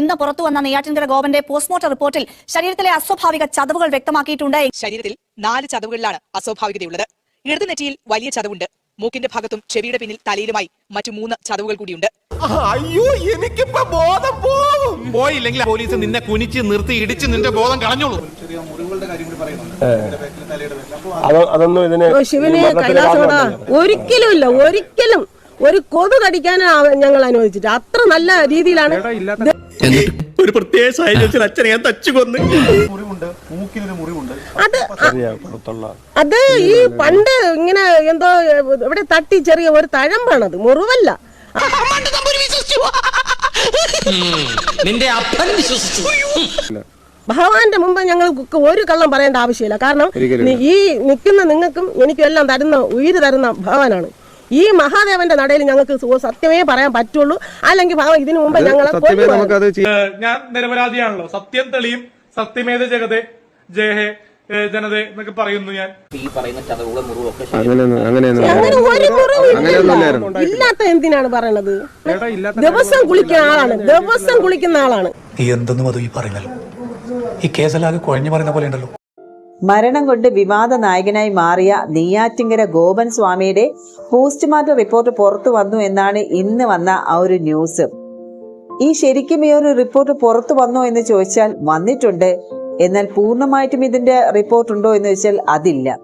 ഇന്ന് പുറത്തു വന്ന നെയ്യാറ്റിൻകര ഗോപന്റെ പോസ്റ്റ്മോർട്ടം റിപ്പോർട്ടിൽ ശരീരത്തിലെ അസ്വാഭാവിക ചതവുകൾ വ്യക്തമാക്കിയിട്ടുണ്ട്. ശരീരത്തിൽ നാല് ചതവുകളിലാണ് അസ്വാഭാവികതയുള്ളത്. ഇടതു നെറ്റിയിൽ വലിയ ചതവുണ്ട്. മൂക്കിന്റെ ഭാഗത്തും ചെവിയുടെ പിന്നിൽ തലയിലുമായി മറ്റു മൂന്ന് ചതവുകൾ കൂടിയുണ്ട്. അയ്യോ എനിക്കിപ്പോ ബോധം പോകും പോയില്ലെങ്കിൽ പോലീസ് നിന്നെ കുനിച്ച് നിർത്തി ഇടിച്ച് നിന്റെ ബോധം കളഞ്ഞോളൂ. അത് അതൊന്നും ഇതിന് ശിവനെ കൈലാസോടാ. ഒരിക്കലും ഇല്ല. ഒരിക്കലും ഒരു കൊതു കടിക്കാൻ ഞങ്ങൾ അനുവദിച്ചിട്ട് അത്ര നല്ല രീതിയിലാണ് ഒരു പ്രത്യേക സാഹചര്യത്തിൽ അച്ഛനെ ഞാൻ തച്ചു കൊന്ന്. അത് ചെറിയ പുറത്തുള്ള അത് ഈ പണ്ട് ഇങ്ങനെ എന്തോ ഇവിടെ തട്ടി ചെറിയ ഒരു തഴമ്പാണത് മുറിവല്ല. നിന്റെ അപ്പൻ വിശ്വസിച്ചു. ഭഗവാന്റെ മുമ്പ് ഞങ്ങൾ ഒരു കള്ളം പറയേണ്ട ആവശ്യമില്ല. കാരണം ഈ നിൽക്കുന്ന നിങ്ങൾക്കും എനിക്കും എല്ലാം തരുന്ന ഉയിര് തരുന്ന ഭഗവാനാണ്. ഈ മഹാദേവന്റെ നടയിൽ ഞങ്ങൾക്ക് സത്യമേ പറയാൻ പറ്റുള്ളൂ. അല്ലെങ്കിൽ ഭഗവാൻ ഇതിനു മുമ്പ് ഞങ്ങളെ. ഞാൻ നിരപരാധിയാണല്ലോ. സത്യം തെളിയും. സത്യമേത ജഗതേ. ജയഹേ ഏ, ജനതേ എന്നൊക്കെ പറയുന്നു ഞാൻ. ഈ പറയുന്ന ചതവുകളും മുറിവൊക്കെ. ഇല്ലാത്ത എന്തിനാണ് പറയണത്? ദിവസം കുളിക്കുന്ന ആളാണ്. ദിവസം കുളിക്കുന്ന ആളാണ്. ഈ എന്തെന്നും അത് ഈ പറയുന്നല്ലോ. ഈ കേസലാകെ കുഴഞ്ഞു പറയുന്ന പോലെ ഉണ്ടല്ലോ. മരണം കൊണ്ട് വിവാദ നായകനായി മാറിയ നെയ്യാറ്റിങ്കര ഗോപൻ സ്വാമിയുടെ പോസ്റ്റ്മോർട്ടം റിപ്പോർട്ട് പുറത്തു വന്നു എന്നാണ് ഇന്ന് വന്ന ആ ഒരു ന്യൂസ്. ഈ ശരിക്കും ഈ ഒരു റിപ്പോർട്ട് പുറത്തു വന്നോ എന്ന് ചോദിച്ചാൽ വന്നിട്ടുണ്ട്. എന്നാൽ പൂർണമായിട്ടും ഇതിന്റെ റിപ്പോർട്ട് ഉണ്ടോ എന്ന് ചോദിച്ചാൽ അതില്ല.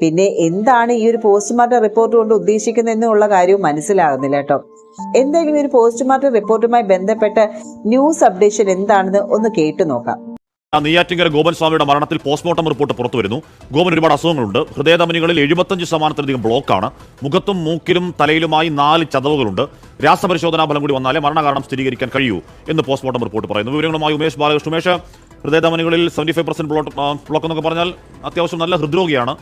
പിന്നെ എന്താണ് ഈ ഒരു പോസ്റ്റ്മോർട്ടം റിപ്പോർട്ട് കൊണ്ട് ഉദ്ദേശിക്കുന്നത് എന്നുള്ള കാര്യവും മനസ്സിലാകുന്നില്ല കേട്ടോ. എന്തെങ്കിലും ഈ ഒരു പോസ്റ്റ്മോർട്ടം റിപ്പോർട്ടുമായി ബന്ധപ്പെട്ട ന്യൂസ് അപ്ഡേഷൻ എന്താണെന്ന് ഒന്ന് കേട്ടു നോക്കാം. ആ നെയ്യാറ്റിങ്കര ഗോപൻ സ്വാമിയുടെ മരണത്തിൽ പോസ്റ്റ്മോർട്ടം റിപ്പോർട്ട് പുറത്തു വരുന്നു ഗോപൻ ഒരുപാട് അസുഖങ്ങളുണ്ട്. ഹൃദയധമനികളിൽ എഴുപത്തഞ്ച് ശതമാനത്തിലധികം ബ്ലോക്കാണ്. മുഖത്തും മൂക്കിലും തലയിലുമായി നാല് ചതവുകളുണ്ട്. രാസപരിശോധനാ ഫലം കൂടി വന്നാലേ മരണകാരണം സ്ഥിരീകരിക്കാൻ കഴിയൂ എന്ന് പോസ്റ്റ്മോർട്ടം റിപ്പോർട്ട് പറയുന്നു. വിവരങ്ങളുമായി Umesh Balakrishna Umesh ഹൃദയധമനികളിൽ seventy five percent block block എന്നൊക്കെ പറഞ്ഞാൽ അത്യാവശ്യം നല്ല ഹൃദ്രോഗിയാണ്.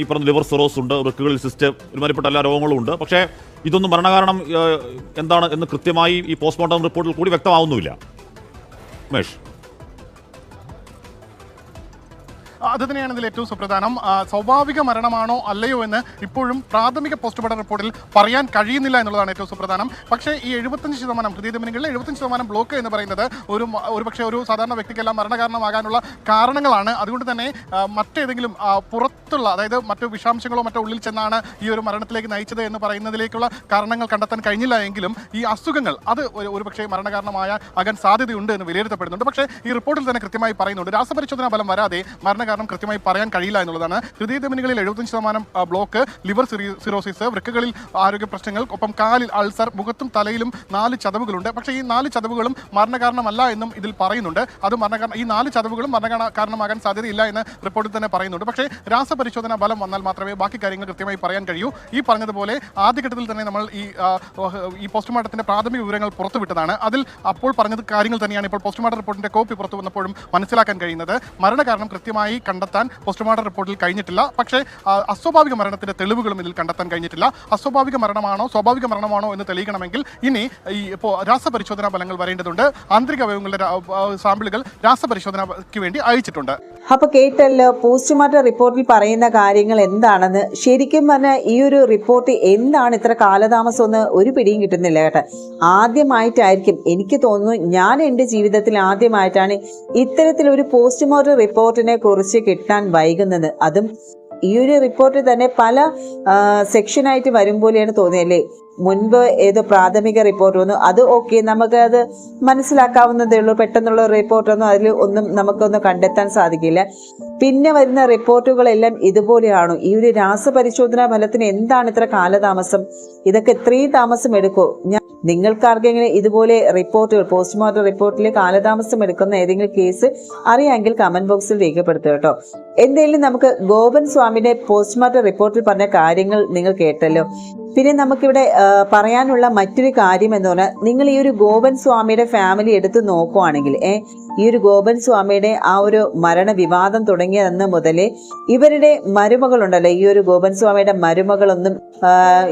ഈ പറഞ്ഞ ലിവർ സിറോസ് ഉണ്ട് വൃക്കുകളിൽ സിസ്റ്റ് ഒരുമാതിരിപ്പെട്ട എല്ലാ രോഗങ്ങളും ഉണ്ട്. പക്ഷേ ഇതൊന്നും മരണകാരണം എന്താണ് എന്ന് കൃത്യമായി ഈ പോസ്റ്റ്മോർട്ടം റിപ്പോർട്ടിൽ കൂടി വ്യക്തമാവുന്നുമില്ല. ഉമേഷ്. അത് തന്നെയാണ് ഇതിൽ ഏറ്റവും സുപ്രധാനം. സ്വാഭാവിക മരണമാണോ അല്ലയോ എന്ന് ഇപ്പോഴും പ്രാഥമിക പോസ്റ്റ്മോർട്ടം റിപ്പോർട്ടിൽ പറയാൻ കഴിയുന്നില്ല എന്നുള്ളതാണ് ഏറ്റവും സുപ്രധാനം. പക്ഷേ ഈ എഴുപത്തഞ്ച് ശതമാനം ഹൃദയധമനികളിൽ എഴുപത്തഞ്ച് ശതമാനം ബ്ലോക്ക് എന്ന് പറയുന്നത് ഒരു ഒരു പക്ഷേ ഒരു സാധാരണ വ്യക്തിക്കെല്ലാം മരണകാരണമാകാനുള്ള കാരണങ്ങളാണ്. അതുകൊണ്ട് തന്നെ മറ്റേതെങ്കിലും പുറത്തുള്ള അതായത് മറ്റു വിഷാംശങ്ങളോ മറ്റോ ഉള്ളിൽ ചെന്നാണ് ഈ ഒരു മരണത്തിലേക്ക് നയിച്ചത് എന്ന് പറയുന്നതിലേക്കുള്ള കാരണങ്ങൾ കണ്ടെത്താൻ കഴിഞ്ഞില്ല എങ്കിലും ഈ അസുഖങ്ങൾ അത് ഒരു ഒരുപക്ഷേ മരണകാരണമായ ആകാൻ സാധ്യതയുണ്ട് എന്ന് വിലയിരുത്തപ്പെടുന്നുണ്ട്. പക്ഷേ ഈ റിപ്പോർട്ടിൽ തന്നെ കൃത്യമായി പറയുന്നുണ്ട് രാസപരിശോധനാ ഫലം വരാതെ മരണകാരണം കൃത്യമായി പറയാൻ കഴിയില്ല എന്നുള്ളതാണ്. ഹൃദയധമനികളിൽ എഴുപത്തഞ്ച് ശതമാനം ബ്ലോക്ക് ലിവർ സിറി- സിറോസിസ് വൃക്കകളിൽ ആരോഗ്യ പ്രശ്നങ്ങൾ ഒപ്പം കാലിൽ അൾസർ മുഖത്തും തലയിലും നാല് ചതവുകളുണ്ട്. പക്ഷേ ഈ നാല് ചതവുകളും മരണകാരണമല്ല എന്നും ഇതിൽ പറയുന്നുണ്ട്. അത് മരണകാരണം ഈ നാല് ചതവുകളും മരണ കാരണമാകാൻ സാധ്യതയില്ല എന്ന് റിപ്പോർട്ടിൽ തന്നെ പറയുന്നുണ്ട്. പക്ഷേ രാസപരിശോധനാ ഫലം വന്നാൽ മാത്രമേ ബാക്കി കാര്യങ്ങൾ കൃത്യമായി പറയാൻ കഴിയൂ. ഈ പറഞ്ഞതുപോലെ ആദ്യഘട്ടത്തിൽ തന്നെ നമ്മൾ ഈ ഈ പോസ്റ്റ്മോർട്ടത്തിന്റെ പ്രാഥമിക വിവരങ്ങൾ പുറത്തുവിട്ടതാണ്. അതിൽ അപ്പോൾ പറഞ്ഞത് കാര്യങ്ങൾ തന്നെയാണ് ഇപ്പോൾ പോസ്റ്റ്മോർട്ടം റിപ്പോർട്ടിന്റെ കോപ്പി പുറത്തു വന്നപ്പോഴും മനസ്സിലാക്കാൻ കഴിയുന്നത്. മരണകാരണം കൃത്യമായി കണ്ടെത്താൻ പോസ്റ്റ്മോർട്ടം റിപ്പോർട്ടിൽ കഴിഞ്ഞിട്ടില്ല. പക്ഷേ അസ്വാഭാവിക മരണത്തിന്റെ തെളിവുകളും ഇതിൽ കണ്ടെത്താൻ കഴിഞ്ഞിട്ടില്ല. അസ്വാഭാവിക മരണമാണോ സ്വാഭാവിക മരണമാണോ എന്ന് തെളിയിക്കണമെങ്കിൽ ഇനി ഈ ഇപ്പോൾ രാസപരിശോധനാ ഫലങ്ങൾ വരേണ്ടതുണ്ട്. ആന്തരിക അവയവങ്ങളുടെ സാമ്പിളുകൾ രാസപരിശോധനയ്ക്ക് വേണ്ടി അയച്ചിട്ടുണ്ട്. അപ്പൊ കേട്ടല്ലോ പോസ്റ്റ്മോർട്ടം റിപ്പോർട്ടിൽ പറയുന്ന കാര്യങ്ങൾ എന്താണെന്ന് ശരിക്കും പറഞ്ഞാൽ ഈ ഒരു റിപ്പോർട്ട് എന്താണ് ഇത്ര കാലതാമസം എന്ന് ഒരു പിടിയും കിട്ടുന്നില്ല കേട്ടെ. ആദ്യമായിട്ടായിരിക്കും എനിക്ക് തോന്നുന്നു ഞാൻ എന്റെ ജീവിതത്തിൽ ആദ്യമായിട്ടാണ് ഇത്തരത്തിലൊരു പോസ്റ്റ്മോർട്ടം റിപ്പോർട്ടിനെ കുറിച്ച് കിട്ടാൻ വൈകുന്നത്. അതും ഈ ഒരു റിപ്പോർട്ടിൽ തന്നെ പല സെക്ഷനായിട്ട് വരും പോലെയാണ് തോന്നിയല്ലേ മുൻപ് ഏതോ പ്രാഥമിക റിപ്പോർട്ട് വന്നു. അത് ഓക്കെ നമുക്ക് അത് മനസ്സിലാക്കാവുന്നതേ ഉള്ളൂ. പെട്ടെന്നുള്ള റിപ്പോർട്ടൊന്നും അതിൽ ഒന്നും നമുക്കൊന്നും കണ്ടെത്താൻ സാധിക്കില്ല. പിന്നെ വരുന്ന റിപ്പോർട്ടുകളെല്ലാം ഇതുപോലെയാണോ. ഈ ഒരു രാസപരിശോധനാ ഫലത്തിന് എന്താണ് ഇത്ര കാലതാമസം? ഇതൊക്കെ ഇത്രയും താമസം എടുക്കോ. നിങ്ങൾക്കാർക്കെങ്കിലും ഇതുപോലെ റിപ്പോർട്ടുകൾ പോസ്റ്റ്മോർട്ടം റിപ്പോർട്ടിൽ കാലതാമസം എടുക്കുന്ന ഏതെങ്കിലും കേസ് അറിയാമെങ്കിൽ കമന്റ് ബോക്സിൽ രേഖപ്പെടുത്തുക കേട്ടോ. എന്തെങ്കിലും നമുക്ക് ഗോപൻ സ്വാമിയുടെ പോസ്റ്റ്മോർട്ടം റിപ്പോർട്ടിൽ പറഞ്ഞ കാര്യങ്ങൾ നിങ്ങൾ കേട്ടല്ലോ. പിന്നെ നമുക്കിവിടെ പറയാനുള്ള മറ്റൊരു കാര്യം എന്ന് പറഞ്ഞാൽ നിങ്ങൾ ഈ ഒരു ഗോപൻ സ്വാമിയുടെ ഫാമിലി എടുത്ത് നോക്കുവാണെങ്കിൽ ഏ ഈ ഒരു ഗോപൻ സ്വാമിയുടെ ആ ഒരു മരണ വിവാദം തുടങ്ങിയതെന്ന് മുതൽ ഇവരുടെ മരുമകളുണ്ടല്ലോ ഈ ഒരു ഗോപൻ സ്വാമിയുടെ മരുമകളൊന്നും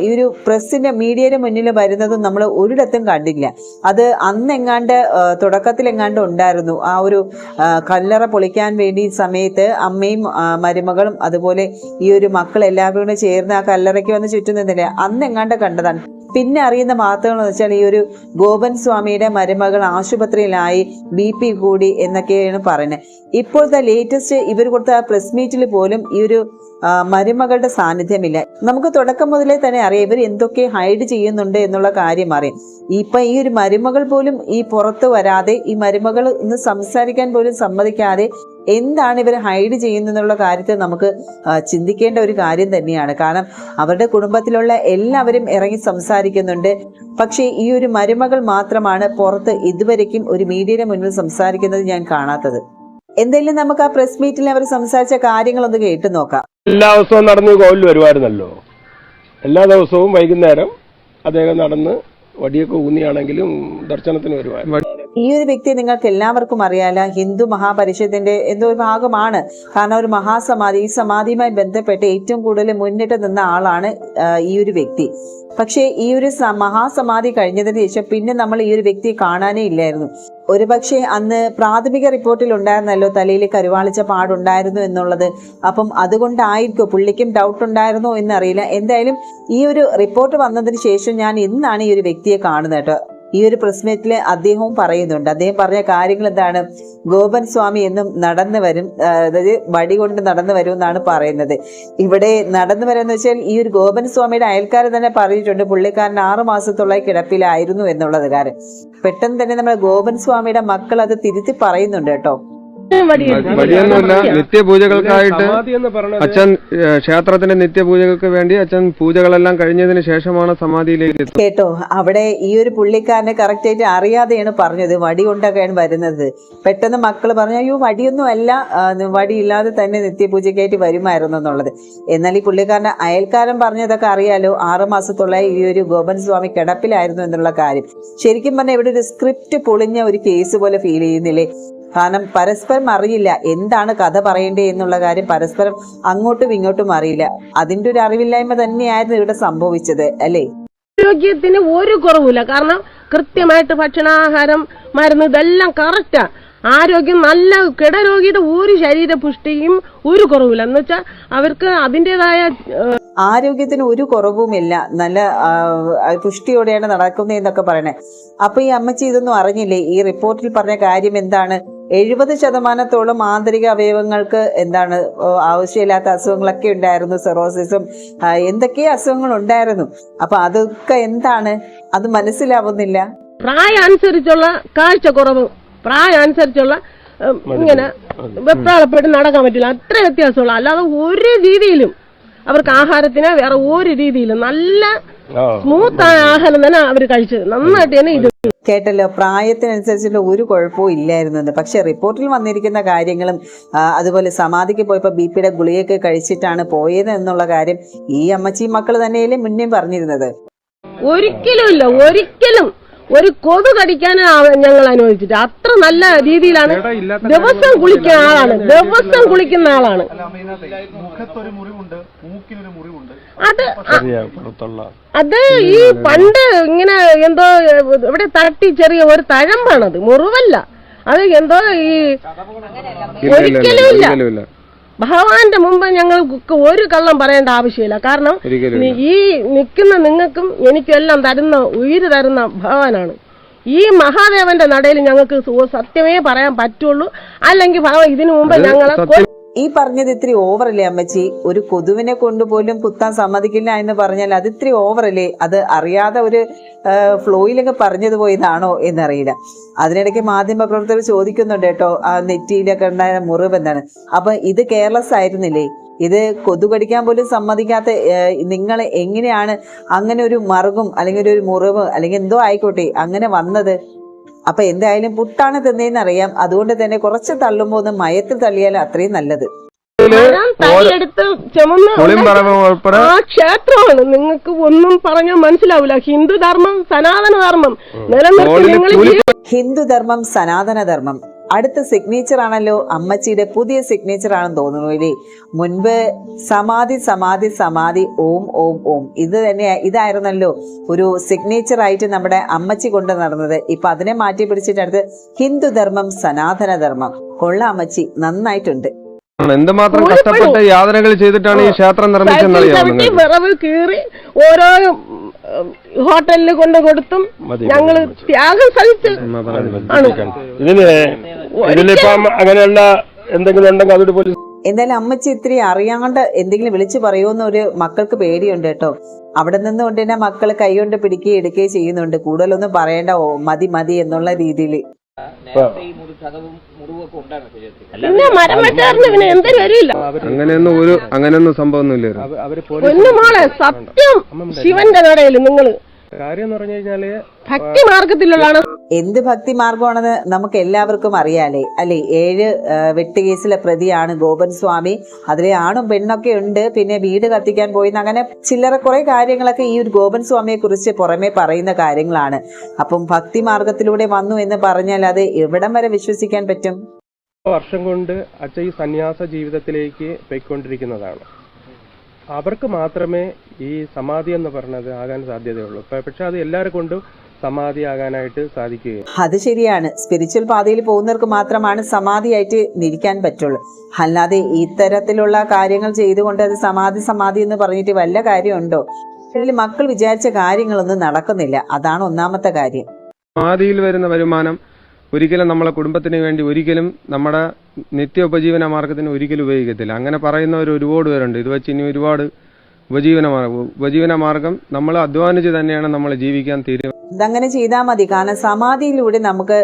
ഈ ഒരു പ്രസിന്റെ മീഡിയയുടെ മുന്നിൽ വരുന്നതും നമ്മൾ ഒരിടത്തും കണ്ടില്ല. അത് അന്നെങ്ങാണ്ട് തുടക്കത്തിലെങ്ങാണ്ട് ഉണ്ടായിരുന്നു. ആ ഒരു കല്ലറ പൊളിക്കാൻ വേണ്ടി സമയത്ത് അമ്മയും മരുമകളും അതുപോലെ ഈ ഒരു മക്കൾ എല്ലാവരും കൂടെ ചേർന്ന് ആ കല്ലറയ്ക്ക് വന്ന് ചുറ്റും അന്നെങ്ങാണ്ട് കണ്ടതാണ്. പിന്നെ അറിയുന്ന വാർത്തകൾ എന്ന് വെച്ചാൽ ഈ ഒരു ഗോപൻ സ്വാമിയുടെ മരുമകൾ ആശുപത്രിയിലായി ബി പി കൂടി എന്നൊക്കെയാണ് പറയുന്നത്. ഇപ്പോഴത്തെ ലേറ്റസ്റ്റ് ഇവർ കൊടുത്ത പ്രസ് മീറ്റിൽ പോലും ഈ ഒരു മരുമകളുടെ സാന്നിധ്യമില്ല. നമുക്ക് തുടക്കം മുതലേ തന്നെ അറിയാം ഇവർ എന്തൊക്കെ ഹൈഡ് ചെയ്യുന്നുണ്ട് എന്നുള്ള കാര്യം അറിയാം. ഇപ്പൊ ഈ ഒരു മരുമകൾ പോലും ഈ പുറത്ത് വരാതെ ഈ മരുമകൾ ഇന്ന് സംസാരിക്കാൻ പോലും സമ്മതിക്കാതെ എന്താണ് ഇവർ ഹൈഡ് ചെയ്യുന്നതെന്നുള്ള കാര്യത്തെ നമുക്ക് ചിന്തിക്കേണ്ട ഒരു കാര്യം തന്നെയാണ്. കാരണം അവരുടെ കുടുംബത്തിലുള്ള എല്ലാവരും ഇറങ്ങി സംസാരിക്കുന്നുണ്ട്. പക്ഷേ ഈ ഒരു മരുമകൾ മാത്രമാണ് പുറത്ത് ഇതുവരയ്ക്കും ഒരു മീഡിയയുടെ മുന്നിൽ സംസാരിക്കുന്നത് ഞാൻ കാണാത്തത്. എന്തായാലും നമുക്ക് ആ പ്രസ് മീറ്റിൽ അവർ സംസാരിച്ച കാര്യങ്ങളൊന്ന് കേട്ടു നോക്കാം. എല്ലാ ദിവസവും നടന്ന് കോവിൽ വരുമായിരുന്നല്ലോ. എല്ലാ ദിവസവും വൈകുന്നേരം അദ്ദേഹം നടന്ന് വടിയൊക്കെ ഊന്നിയാണെങ്കിലും ദർശനത്തിന് വരുമായിരുന്നു ഈ ഒരു വ്യക്തി നിങ്ങൾക്ക് എല്ലാവർക്കും അറിയാല ഹിന്ദു മഹാപരിഷത്തിന്റെ എന്തോ ഒരു ഭാഗമാണ്. കാരണം ഒരു മഹാസമാധി ഈ സമാധിയുമായി ബന്ധപ്പെട്ട് ഏറ്റവും കൂടുതൽ മുന്നിട്ട് നിന്ന ആളാണ് ഈ ഒരു വ്യക്തി. പക്ഷേ ഈ ഒരു മഹാസമാധി കഴിഞ്ഞതിന് ശേഷം പിന്നെ നമ്മൾ ഈ ഒരു വ്യക്തിയെ കാണാനേ ഇല്ലായിരുന്നു. ഒരുപക്ഷെ അന്ന് പ്രാഥമിക റിപ്പോർട്ടിൽ ഉണ്ടായിരുന്നല്ലോ തലയിൽ കരുവാളിച്ച പാടുണ്ടായിരുന്നു എന്നുള്ളത്. അപ്പം അതുകൊണ്ടായിരിക്കും പുള്ളിക്കും ഡൗട്ട് ഉണ്ടായിരുന്നോ എന്നറിയില്ല. എന്തായാലും ഈ ഒരു റിപ്പോർട്ട് വന്നതിന് ശേഷം ഞാൻ ഇന്നാണ് ഈ ഒരു വ്യക്തിയെ കാണുന്നത് കേട്ടോ. ഈ ഒരു പ്രശ്നത്തിൽ അദ്ദേഹവും പറയുന്നുണ്ട്. അദ്ദേഹം പറഞ്ഞ കാര്യങ്ങൾ എന്താണ്? ഗോപൻ സ്വാമി എന്നും നടന്നു വരും. അതായത് വടി കൊണ്ട് നടന്നു വരും എന്നാണ് പറയുന്നത്. ഇവിടെ നടന്നു വരാന്ന് വെച്ചാൽ ഈ ഒരു ഗോപൻ സ്വാമിയുടെ അയൽക്കാരൻ തന്നെ പറഞ്ഞിട്ടുണ്ട് പുള്ളിക്കാരൻ ആറു മാസത്തോളായി കിടപ്പിലായിരുന്നു എന്നുള്ളത്. കാര്യം പെട്ടെന്ന് തന്നെ നമ്മുടെ ഗോപൻ സ്വാമിയുടെ മക്കൾ അത് തിരുത്തി പറയുന്നുണ്ട് കേട്ടോ. വഴിയൊന്നുമില്ല നിത്യപൂജകൾക്കായിട്ട് അച്ഛൻ ക്ഷേത്രത്തിന്റെ നിത്യപൂജകൾക്ക് വേണ്ടി അച്ഛൻ പൂജകളെല്ലാം കഴിഞ്ഞതിന് ശേഷമാണ് സമാധിയിലേക്ക് കേട്ടോ അവിടെ ഈ ഒരു പുള്ളിക്കാരനെ കറക്റ്റ് ആയിട്ട് അറിയാതെയാണ് പറഞ്ഞത് വടി കൊണ്ടൊക്കെയാണ് വരുന്നത്. പെട്ടെന്ന് മക്കൾ പറഞ്ഞു അയ്യോ വടിയൊന്നും അല്ല വടിയില്ലാതെ വടി ഇല്ലാതെ തന്നെ നിത്യപൂജയ്ക്കായിട്ട് വരുമായിരുന്നു എന്നുള്ളത്. എന്നാൽ ഈ പുള്ളിക്കാരന്റെ അയൽക്കാരൻ പറഞ്ഞതൊക്കെ അറിയാലോ ആറു മാസത്തോളായി ഈ ഒരു ഗോപൻ സ്വാമി കിടപ്പിലായിരുന്നു എന്നുള്ള കാര്യം. ശരിക്കും പറഞ്ഞാൽ ഇവിടെ ഒരു സ്ക്രിപ്റ്റ് പൊളിഞ്ഞ ഒരു കേസ് പോലെ ഫീൽ ചെയ്യുന്നില്ലേ? കാരണം പരസ്പരം അറിയില്ല എന്താണ് കഥ പറയേണ്ടത് എന്നുള്ള കാര്യം പരസ്പരം അങ്ങോട്ടും ഇങ്ങോട്ടും അറിയില്ല. അതിന്റെ ഒരു അറിവില്ലായ്മ തന്നെയായിരുന്നു ഇവിടെ സംഭവിച്ചത് അല്ലേ? ആരോഗ്യത്തിന് ഒരു കുറവില്ല കാരണം കൃത്യമായിട്ട് ഭക്ഷണാഹാരം മരുന്ന് ഇതെല്ലാം കറക്റ്റാ ആരോഗ്യം നല്ല കിടരോഗിയുടെ ഒരു ശരീര പുഷ്ടിയും ഒരു കുറവില്ല എന്ന് വെച്ചാൽ അവർക്ക് അതിന്റെതായ ആരോഗ്യത്തിന് ഒരു കുറവുമില്ല. നല്ല പുഷ്ടിയോടെയാണ് നടക്കുന്നത് എന്നൊക്കെ പറയണേ. അപ്പൊ ഈ അമ്മച്ചി ഇതൊന്നും അറിഞ്ഞില്ലേ? ഈ റിപ്പോർട്ടിൽ പറഞ്ഞ കാര്യം എന്താണ്? എഴുപത് ശതമാനത്തോളം ആന്തരിക അവയവങ്ങൾക്ക് എന്താണ് ആവശ്യമില്ലാത്ത അസുഖങ്ങളൊക്കെ ഉണ്ടായിരുന്നു. സെറോസിസും എന്തൊക്കെ അസുഖങ്ങൾ ഉണ്ടായിരുന്നു. അപ്പൊ അതൊക്കെ എന്താണ്? അത് മനസ്സിലാവുന്നില്ല. പ്രായം അനുസരിച്ചുള്ള കാഴ്ച കാഴ്ചക്കുറവ് പ്രായം അനുസരിച്ചുള്ള ഉം, ഇങ്ങനെ വെപ്രാളപ്പെട്ട് നടക്കാൻ പറ്റില്ല. അത്ര വ്യത്യാസമുള്ള അല്ലാതെ ഒരു രീതിയിലും അവർക്ക് ആഹാരത്തിന് വേറെ ഒരു രീതിയിലും നല്ല സ്മൂത്ത് സ്മൂത്തായ ആഹാരം തന്നെ അവർ കഴിച്ചത്. നന്നായിട്ട് തന്നെ ഇത് കേട്ടല്ലോ പ്രായത്തിനനുസരിച്ചുള്ള ഒരു കുഴപ്പവും ഇല്ലായിരുന്നു പക്ഷെ റിപ്പോർട്ടിൽ വന്നിരിക്കുന്ന കാര്യങ്ങളും അതുപോലെ സമാധിക്ക് പോയപ്പോൾ ബി പിയുടെ ഗുളികയൊക്കെ കഴിച്ചിട്ടാണ് പോയത് എന്നുള്ള കാര്യം ഈ അമ്മച്ചി മക്കൾ തന്നെയല്ലേ മുന്നേ പറഞ്ഞിരുന്നത്. ഒരിക്കലും ഇല്ല ഒരിക്കലും. ഒരു കൊതു കടിക്കാൻ ഞങ്ങൾ അനുവദിച്ചിട്ട് അത്ര നല്ല രീതിയിലാണ് ദിവസം കുളിക്കുന്ന ആളാണ്. ദിവസം കുളിക്കുന്ന ആളാണ്. മുഖത്തൊരു മുറിവുണ്ട് മൂക്കിനൊരു മുറിവുണ്ട്. അത് അത് ഈ പണ്ട് ഇങ്ങനെ എന്തോ ഇവിടെ തട്ടി ചെറിയ ഒരു തഴമ്പാണത്. മുറിവല്ല. അത് എന്തോ ഈ ഒരിക്കലും ഇല്ല. ഭഗവാന്റെ മുമ്പ് ഞങ്ങൾ ഒരു കള്ളം പറയേണ്ട ആവശ്യമില്ല. കാരണം ഈ നിൽക്കുന്ന നിങ്ങൾക്കും എനിക്കും എല്ലാം തരുന്ന ഉയിര് തരുന്ന ഭഗവാനാണ്. ഈ മഹാദേവന്റെ നടയിൽ ഞങ്ങൾക്ക് സത്യമേ പറയാൻ പറ്റുള്ളൂ. അല്ലെങ്കിൽ ഭഗവാൻ ഇതിനു മുമ്പ് ഞങ്ങളെ ഈ പറഞ്ഞത് ഇത്തിരി ഓവറല്ലേ അമ്മച്ചി? ഒരു കൊതുവിനെ കൊണ്ടുപോലും കുത്താൻ സമ്മതിക്കില്ല എന്ന് പറഞ്ഞാൽ അത് ഇത്തിരി ഓവറല്ലേ? അത് അറിയാതെ ഒരു ഫ്ലോയിലൊക്കെ പറഞ്ഞത് പോയതാണോ എന്നറിയില്ല. അതിനിടയ്ക്ക് മാധ്യമ പ്രവർത്തകർ ചോദിക്കുന്നുണ്ട് കേട്ടോ ആ നെറ്റിയിലൊക്കെ ഉണ്ടായ മുറിവ് എന്താണ്? അപ്പൊ ഇത് കെയർലെസ് ആയിരുന്നില്ലേ? ഇത് കൊതു കടിക്കാൻ പോലും സമ്മതിക്കാത്ത നിങ്ങൾ എങ്ങനെയാണ് അങ്ങനെ ഒരു മറുകും അല്ലെങ്കിൽ ഒരു മുറിവ് അല്ലെങ്കിൽ എന്തോ ആയിക്കോട്ടെ അങ്ങനെ വന്നത്? അപ്പൊ എന്തായാലും പുട്ടാണ് തിന്നേന്ന് അറിയാം അതുകൊണ്ട് തന്നെ കുറച്ച് തള്ളുമ്പോൾ ഒന്ന് മയത്തിൽ തള്ളിയാൽ അത്രയും നല്ലത്. ക്ഷേത്രമാണ്. നിങ്ങൾക്ക് ഒന്നും പറഞ്ഞാൽ മനസ്സിലാവില്ല ഹിന്ദു ധർമ്മം സനാതന ധർമ്മം നിലനിർത്തി മോളിൽ നിങ്ങൾ ധർമ്മം ഹിന്ദുധർമ്മം സനാതനധർമ്മം. അടുത്ത സിഗ്നേച്ചർ ആണല്ലോ അമ്മച്ചിയുടെ പുതിയ സിഗ്നേച്ചർ ആണെന്ന് തോന്നുന്നു ഇല്ലേ? മുൻപ് സമാധി സമാധി സമാധി ഓം ഓം ഓം. ഇത് തന്നെ ഇതായിരുന്നല്ലോ ഒരു സിഗ്നേച്ചർ ആയിട്ട് നമ്മുടെ അമ്മച്ചി കൊണ്ട് നടന്നത്. ഇപ്പൊ അതിനെ മാറ്റി പിടിച്ചിട്ട് അടുത്ത് ഹിന്ദുധർമ്മം സനാതനധർമ്മം കൊള്ള അമ്മച്ചി നന്നായിട്ടുണ്ട്. എന്തുമാത്രം കഷ്ടപ്പെട്ട് യാതനകൾ ചെയ്തിട്ടാണ് ഈ ക്ഷേത്രം നിർമ്മിച്ചത് വിറവ് കീറി ഓരോ ഹോട്ടലിൽ കൊണ്ട് കൊടുത്തും ഞങ്ങൾ. ത്യാഗം സഹിച്ച് അങ്ങനെയുള്ള എന്തെങ്കിലും ഉണ്ടെങ്കിൽ അതൊരു പോലീസ് എന്തായാലും അമ്മച്ചി ഇത്തിരി അറിയാണ്ട് എന്തെങ്കിലും വിളിച്ചു പറയുമെന്ന് ഒരു മക്കൾക്ക് പേടിയുണ്ട് കേട്ടോ. അവിടെ നിന്നുകൊണ്ട് തന്നെ മക്കൾ കൈകൊണ്ട് പിടിക്കുകയും എടുക്കുകയും ചെയ്യുന്നുണ്ട്. കൂടുതലൊന്നും പറയേണ്ട ഓ മതി മതി എന്നുള്ള രീതിയിൽ പിന്നെ മരം പിന്നെ അങ്ങനെയൊന്നും ഒരു അങ്ങനെയൊന്നും സംഭവമൊന്നുമില്ല പൊന്നു മോളെ സത്യം ശിവന്റെ നടയിൽ നിങ്ങൾ കാര്യം എന്ന് പറഞ്ഞു കഴിഞ്ഞാൽ ഭക്തി മാർഗത്തിലുള്ളതാണ്. എന്ത് ഭക്തി മാർഗമാണെന്ന് നമുക്ക് എല്ലാവർക്കും അറിയാലേ. അല്ലെ ഏഴ് വെട്ടുകേസിലെ പ്രതിയാണ് ഗോപൻ സ്വാമി. അതിലെ ആണും പെണ്ണൊക്കെ ഉണ്ട്. പിന്നെ വീട് കത്തിക്കാൻ പോയി അങ്ങനെ ചില്ലറ കുറെ കാര്യങ്ങളൊക്കെ ഈ ഒരു ഗോപൻ സ്വാമിയെ കുറിച്ച് പുറമെ പറയുന്ന കാര്യങ്ങളാണ്. അപ്പം ഭക്തി മാർഗത്തിലൂടെ വന്നു എന്ന് പറഞ്ഞാൽ അത് എവിടം വരെ വിശ്വസിക്കാൻ പറ്റും? വർഷം കൊണ്ട് അച്ഛൻ ഈ സന്യാസ ജീവിതത്തിലേക്ക് പോയിക്കൊണ്ടിരിക്കുന്നതാണ്. അവർക്ക് മാത്രമേ ഈ സമാധി എന്ന് പറഞ്ഞത് ആകാൻ സാധ്യതയുള്ളൂ. പക്ഷെ അത് എല്ലാവരും കൊണ്ടും സമാധി ആകാനായിട്ട് സാധിക്കുകയില്ല. അത് ശരിയാണ്. സ്പിരിച്വൽ പാതയിൽ പോകുന്നവർക്ക് മാത്രമാണ് സമാധിയായിട്ട് നിൽക്കാൻ പറ്റുള്ളൂ. അല്ലാതെ ഇത്തരത്തിലുള്ള കാര്യങ്ങൾ ചെയ്തുകൊണ്ട് അത് സമാധി സമാധി എന്ന് പറഞ്ഞിട്ട് വല്ല കാര്യമുണ്ടോ? ഇതിൽ മക്കൾ വിചാരിച്ച കാര്യങ്ങളൊന്നും നടക്കുന്നില്ല. അതാണ് ഒന്നാമത്തെ കാര്യം. സമാധിയിൽ വരുന്ന വരുമാനം ഒരിക്കലും നമ്മളെ കുടുംബത്തിന് വേണ്ടി ഒരിക്കലും നമ്മുടെ നിത്യ ഉപജീവന മാർഗത്തിന് ഒരിക്കലും ഉപയോഗിക്കത്തില്ല. അങ്ങനെ പറയുന്നവർ ഒരുപാട് പേരുണ്ട്. ഇത് വെച്ച് ഇനി ഒരുപാട് ഉപജീവന മാർഗം ഉപജീവന മാർഗം നമ്മൾ അധ്വാനിച്ച് തന്നെയാണ് നമ്മൾ ജീവിക്കാൻ തീരുമാനം ഇതങ്ങനെ ചെയ്താൽ മതി. കാരണം സമാധിയിലൂടെ നമുക്ക്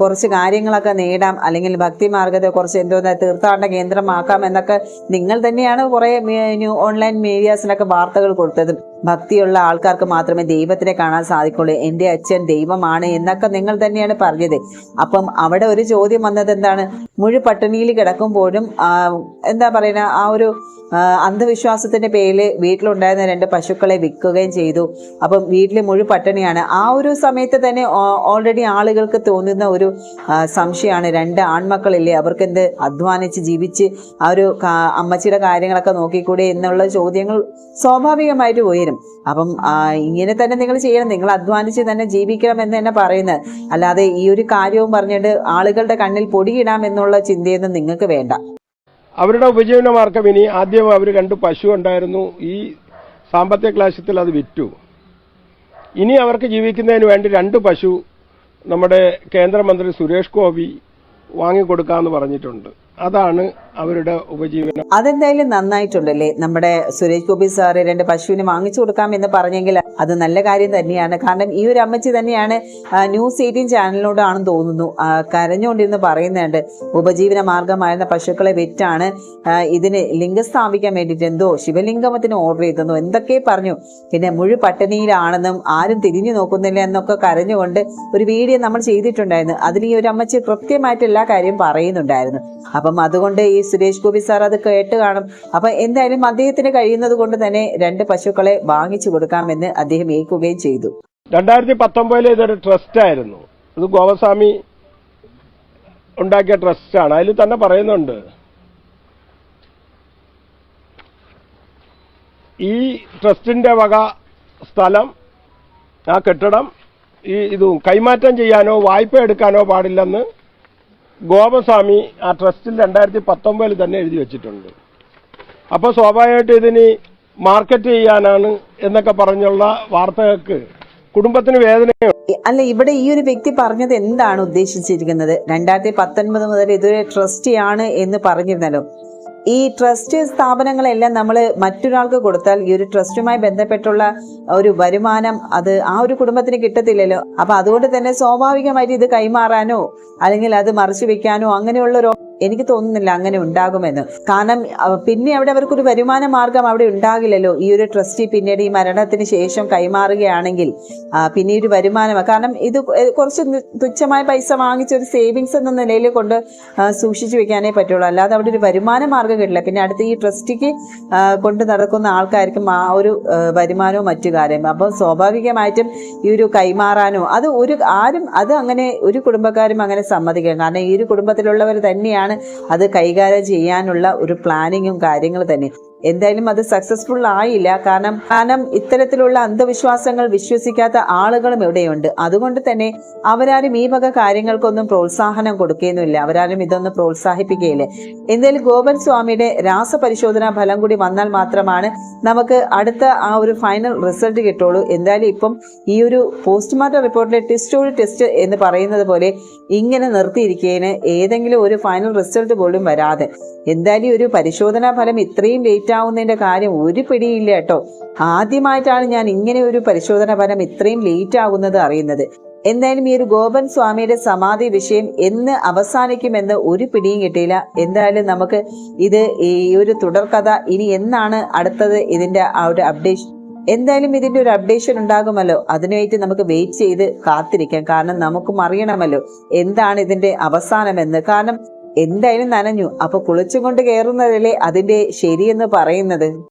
കുറച്ച് കാര്യങ്ങളൊക്കെ നേടാം. അല്ലെങ്കിൽ ഭക്തി മാർഗത്തെ കുറച്ച് എന്തോ തീർത്ഥാടന കേന്ദ്രമാക്കാം എന്നൊക്കെ നിങ്ങൾ തന്നെയാണ് കുറെ ഓൺലൈൻ മീഡിയാസിനൊക്കെ വാർത്തകൾ കൊടുത്തത്. ഭക്തിയുള്ള ആൾക്കാർക്ക് മാത്രമേ ദൈവത്തിനെ കാണാൻ സാധിക്കുള്ളൂ. എന്റെ അച്ഛൻ ദൈവമാണ് എന്നൊക്കെ നിങ്ങൾ തന്നെയാണ് പറഞ്ഞത്. അപ്പം അവിടെ ഒരു ചോദ്യം വന്നത് എന്താണ്? മുഴു പട്ടിണിയിൽ കിടക്കുമ്പോഴും എന്താ പറയുക ആ ഒരു അന്ധവിശ്വാസത്തിന്റെ പേരിൽ വീട്ടിലുണ്ടായിരുന്ന രണ്ട് പശുക്കളെ വിൽക്കുകയും ചെയ്തു. അപ്പം വീട്ടിൽ മുഴു പട്ടിണിയാണ്. ആ ഒരു സമയത്ത് തന്നെ ഓൾറെഡി ആളുകൾക്ക് തോന്നുന്ന ഒരു സംശയമാണ്. രണ്ട് ആൺമക്കളില്ലേ അവർക്ക് എന്ത് അധ്വാനിച്ച് ജീവിച്ച് ആ ഒരു അമ്മച്ചിയുടെ കാര്യങ്ങളൊക്കെ നോക്കിക്കൂടെ എന്നുള്ള ചോദ്യങ്ങൾ സ്വാഭാവികമായിട്ട് ഉയരും. അപ്പം ഇങ്ങനെ തന്നെ നിങ്ങൾ ചെയ്യണം. നിങ്ങൾ അധ്വാനിച്ച് തന്നെ ജീവിക്കണം എന്ന് തന്നെ പറയുന്നത്. അല്ലാതെ ഈ ഒരു കാര്യവും പറഞ്ഞിട്ട് ആളുകളുടെ കണ്ണിൽ പൊടിയിടാം എന്നുള്ള ചിന്തയൊന്നും നിങ്ങൾക്ക് വേണ്ട. അവരുടെ ഉപജീവന മാർഗം ഇനി ആദ്യം അവർ രണ്ട് പശു ഉണ്ടായിരുന്നു. ഈ സാമ്പത്തിക ക്ലാശത്തിൽ അത് വിറ്റു. ഇനി അവർക്ക് ജീവിക്കുന്നതിന് വേണ്ടി രണ്ട് പശു നമ്മുടെ കേന്ദ്രമന്ത്രി സുരേഷ് ഗോപി വാങ്ങിക്കൊടുക്കാമെന്ന് പറഞ്ഞിട്ടുണ്ട്. അതാണ് അവരുടെ ഉപജീവനം. അതെന്തായാലും നന്നായിട്ടുണ്ടല്ലേ? നമ്മുടെ സുരേഷ് ഗോപി സാറ് രണ്ട് പശുവിന് വാങ്ങിച്ചു കൊടുക്കാം എന്ന് പറഞ്ഞെങ്കിൽ അത് നല്ല കാര്യം തന്നെയാണ്. കാരണം ഈ ഒരു അമ്മച്ചി തന്നെയാണ് ന്യൂസ് എയ്റ്റീൻ ചാനലിനോടാണെന്ന് തോന്നുന്നു. കരഞ്ഞുകൊണ്ടിരുന്നു പറയുന്നുണ്ട് ഉപജീവന മാർഗമായിരുന്ന പശുക്കളെ വിറ്റാണ് ഇതിന് ലിംഗം സ്ഥാപിക്കാൻ വേണ്ടിയിട്ട് എന്തോ ശിവലിംഗമത്തിന് ഓർഡർ ചെയ്തെന്നോ എന്തൊക്കെ പറഞ്ഞു. പിന്നെ മുഴു പട്ടിണിയിലാണെന്നും ആരും തിരിഞ്ഞു നോക്കുന്നില്ല എന്നൊക്കെ കരഞ്ഞുകൊണ്ട് ഒരു വീഡിയോ നമ്മൾ ചെയ്തിട്ടുണ്ടായിരുന്നു. അതിൽ ഈ ഒരു അമ്മച്ചി കൃത്യമായിട്ട് എല്ലാ കാര്യവും പറയുന്നുണ്ടായിരുന്നു. അപ്പം അതുകൊണ്ട് ഈ സുരേഷ് ഗോപി സാർ അത് കേട്ട് കാണും. അപ്പൊ എന്തായാലും അദ്ദേഹത്തിന് കഴിയുന്നത് കൊണ്ട് തന്നെ രണ്ട് പശുക്കളെ വാങ്ങിച്ചു കൊടുക്കാമെന്ന് അദ്ദേഹം ഏൽക്കുകയും ചെയ്തു. രണ്ടായിരത്തി പത്തൊമ്പതിൽ ഇതൊരു ട്രസ്റ്റ് ആയിരുന്നു. ഇത് ഗോപസ്വാമി ഉണ്ടാക്കിയ ട്രസ്റ്റ് ആണ്. അതിൽ തന്നെ പറയുന്നുണ്ട്. ഈ ട്രസ്റ്റിന്റെ വക സ്ഥലം ആ കെട്ടിടം ഈ ഇതും കൈമാറ്റം ചെയ്യാനോ വായ്പ എടുക്കാനോ പാടില്ലെന്ന് ഗോപസ്വാമി ആ ട്രസ്റ്റിൽ രണ്ടായിരത്തി പത്തൊമ്പതിൽ തന്നെ എഴുതി വെച്ചിട്ടുണ്ട്. അപ്പോൾ സ്വാഭാവികമായിട്ട് ഇതിന് മാർക്കറ്റ് ചെയ്യാനാണ് എന്നൊക്കെ പറഞ്ഞുള്ള വാർത്തകൾക്ക് കുടുംബത്തിന് വേദനയുണ്ട് അല്ല ഇവിടെ ഈ ഒരു വ്യക്തി പറഞ്ഞത് എന്താണ് ഉദ്ദേശിച്ചിരിക്കുന്നത്? രണ്ടായിരത്തി പത്തൊൻപത് മുതൽ ഇതൊരു ട്രസ്റ്റിയാണ് എന്ന് പറഞ്ഞിരുന്നല്ലോ. ഈ ട്രസ്റ്റ് സ്ഥാപനങ്ങളെല്ലാം നമ്മൾ മറ്റൊരാൾക്ക് കൊടുത്താൽ ഈ ഒരു ട്രസ്റ്റുമായി ബന്ധപ്പെട്ടുള്ള ഒരു വരുമാനം അത് ആ ഒരു കുടുംബത്തിന് കിട്ടത്തില്ലല്ലോ. അപ്പൊ അതുകൊണ്ട് തന്നെ സ്വാഭാവികമായിട്ട് ഇത് കൈമാറാനോ അല്ലെങ്കിൽ അത് മറിച്ചു വെക്കാനോ അങ്ങനെയുള്ള ഒരു എനിക്ക് തോന്നുന്നില്ല അങ്ങനെ ഉണ്ടാകുമെന്ന്. കാരണം പിന്നെ അവിടെ അവർക്കൊരു വരുമാന മാർഗം അവിടെ ഉണ്ടാകില്ലല്ലോ. ഈ ഒരു ട്രസ്റ്റി പിന്നീട് ഈ മരണത്തിന് ശേഷം കൈമാറുകയാണെങ്കിൽ പിന്നെ ഒരു വരുമാനം. കാരണം ഇത് കുറച്ച് തുച്ഛമായ പൈസ വാങ്ങിച്ച ഒരു സേവിങ്സ് എന്ന നിലയിൽ കൊണ്ട് സൂക്ഷിച്ചു വെക്കാനേ പറ്റുള്ളൂ. അല്ലാതെ അവിടെ ഒരു വരുമാന മാർഗം കിട്ടില്ല. പിന്നെ അടുത്ത് ഈ ട്രസ്റ്റിക്ക് കൊണ്ട് നടക്കുന്ന ആൾക്കാർക്കും ആ ഒരു വരുമാനവും മറ്റു കാര്യം അപ്പോൾ സ്വാഭാവികമായിട്ടും ഈ ഒരു കൈമാറാനോ അത് ഒരു ആരും അത് അങ്ങനെ ഒരു കുടുംബക്കാരും അങ്ങനെ സമ്മതിക്കണം കാരണം ഈ ഒരു കുടുംബത്തിലുള്ളവർ തന്നെയാണ് അത് കൈകാര്യം ചെയ്യാനുള്ള ഒരു പ്ലാനിങ്ങും കാര്യങ്ങൾ തന്നെ. എന്തായാലും അത് സക്സസ്ഫുൾ ആയില്ല. കാരണം കാരണം ഇത്തരത്തിലുള്ള അന്ധവിശ്വാസങ്ങൾ വിശ്വസിക്കാത്ത ആളുകളും ഇവിടെയുണ്ട്. അതുകൊണ്ട് തന്നെ അവരാരും ഈ വക കാര്യങ്ങൾക്കൊന്നും പ്രോത്സാഹനം കൊടുക്കുകയൊന്നുമില്ല അവരാരും ഇതൊന്നും പ്രോത്സാഹിപ്പിക്കുകയില്ല. എന്തായാലും ഗോപൻ സ്വാമിയുടെ രാസപരിശോധനാ ഫലം കൂടി വന്നാൽ മാത്രമാണ് നമുക്ക് അടുത്ത ആ ഒരു ഫൈനൽ റിസൾട്ട് കിട്ടുള്ളൂ. എന്തായാലും ഇപ്പം ഈ ഒരു പോസ്റ്റ്മോർട്ടം റിപ്പോർട്ടിലെ ടെസ്റ്റ് ഒരു ടെസ്റ്റ് എന്ന് പറയുന്നത് പോലെ ഇങ്ങനെ നിർത്തിയിരിക്കുകയാണ് ഏതെങ്കിലും ഒരു ഫൈനൽ റിസൾട്ട് പോലും വരാതെ. എന്തായാലും ഒരു പരിശോധനാ ഫലം ഇത്രയും ലേറ്റ് ആവുന്നതിന്റെ കാര്യം ഒരു പിടിയില്ല കേട്ടോ. ആദ്യമായിട്ടാണ് ഞാൻ ഇങ്ങനെ ഒരു പരിശോധന ഫലം ഇത്രയും ലേറ്റ് ആകുന്നത് അറിയുന്നത്. എന്തായാലും ഈ ഒരു ഗോപൻ സ്വാമിയുടെ സമാധി വിഷയം എന്ന് അവസാനിക്കുമെന്ന് ഒരു പിടിയും കിട്ടിയില്ല. എന്തായാലും നമുക്ക് ഇത് ഈ ഒരു തുടർക്കഥ ഇനി എന്നാണ് അടുത്തത് ഇതിന്റെ ആ ഒരു അപ്ഡേഷൻ എന്തായാലും ഇതിന്റെ ഒരു അപ്ഡേഷൻ ഉണ്ടാകുമല്ലോ. അതിനുവേണ്ടി നമുക്ക് വെയിറ്റ് ചെയ്ത് കാത്തിരിക്കാം. കാരണം നമുക്കും അറിയണമല്ലോ എന്താണ് ഇതിന്റെ അവസാനമെന്ന്. കാരണം എന്തായാലും നനഞ്ഞു. അപ്പൊ കുളിച്ചുകൊണ്ട് കയറുന്നതല്ലേ അതിന്റെ ശരിയെന്ന് പറയുന്നത്?